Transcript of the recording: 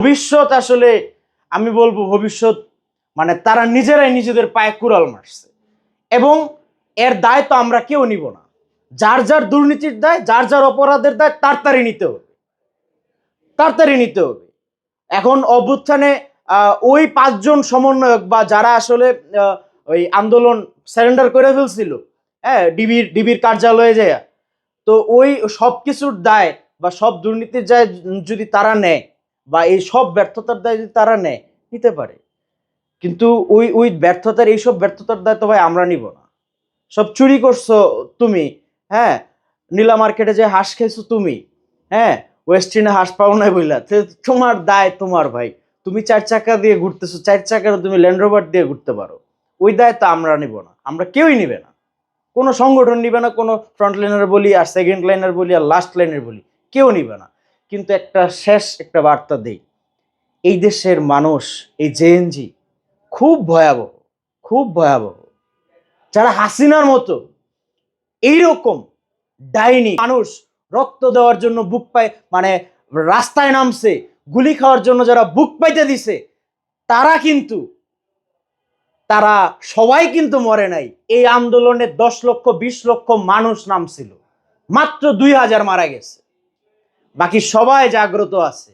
ভবিষ্যৎ আসলে আমি বলব ভবিষ্যৎ মানে তারা নিজেরাই নিজেদের পায়ে কুড়াল মারছে। এবং এর দায় তো আমরা কেউ নিব না। যার যার দুর্নীতির দায়, যার যার অপরাধের দায় তাড়াতাড়ি নিতে হবে। তাড়াতাড়ি নিতে হবে। এখন অভ্যুত্থানে ওই পাঁচজন সমন্বয়ক বা যারা আসলে ওই আন্দোলন সারেন্ডার করে ফেলছিল হ্যাঁ ডিবির ডিবির কার্যালয়ে যায়, তো ওই সব কিছুর দায় বা সব দুর্নীতির দায় যদি তারা নেয় বা এই সব ব্যর্থতার দায় যদি তারা নেয়, নিতে পারে। কিন্তু ওই ওই ব্যর্থতার এইসব ব্যর্থতার দায় তো ভাই আমরা নিব না। সব চুরি করছ তুমি হ্যাঁ? নীলা মার্কেটে যে হাঁস খেয়েছো তুমি হ্যাঁ? ওয়েস্টিনে হাঁস পাও নাই বইলা তোমার দায় তোমার ভাই। তুমি চার চাকা দিয়ে ঘুরতেছো, চার চাকার তুমি ল্যান্ড রোভার দিয়ে ঘুরতে পারো। ওই দায় তো আমরা নিব না, আমরা কেউই নিবে না। কোনো সংগঠন নিবে না, কোনো ফ্রন্ট লাইনার বলি, আর সেকেন্ড লাইনার বলি, আর লাস্ট লাইনের বলি, কেউ নিবে না। কিন্তু একটা শেষ, একটা বার্তা দেই। এই দেশের মানুষ, এই জেএনজি খুব ভয়াবহ খুব ভয়াবহ। যারা হাসিনার মতো, এইরকম ডাইনি মানুষ রক্ত দেওয়ার জন্য বুক পায় মানে রাস্তায় নামছে, গুলি খাওয়ার জন্য যারা বুক পাইতে দিছে, তারা কিন্তু, তারা সবাই কিন্তু মরে নাই। এই আন্দোলনে দশ লক্ষ, বিশ লক্ষ মানুষ নামছিল। মাত্র দুই হাজার মারা গেছে। বাকি সবাই জাগ্রত আছে।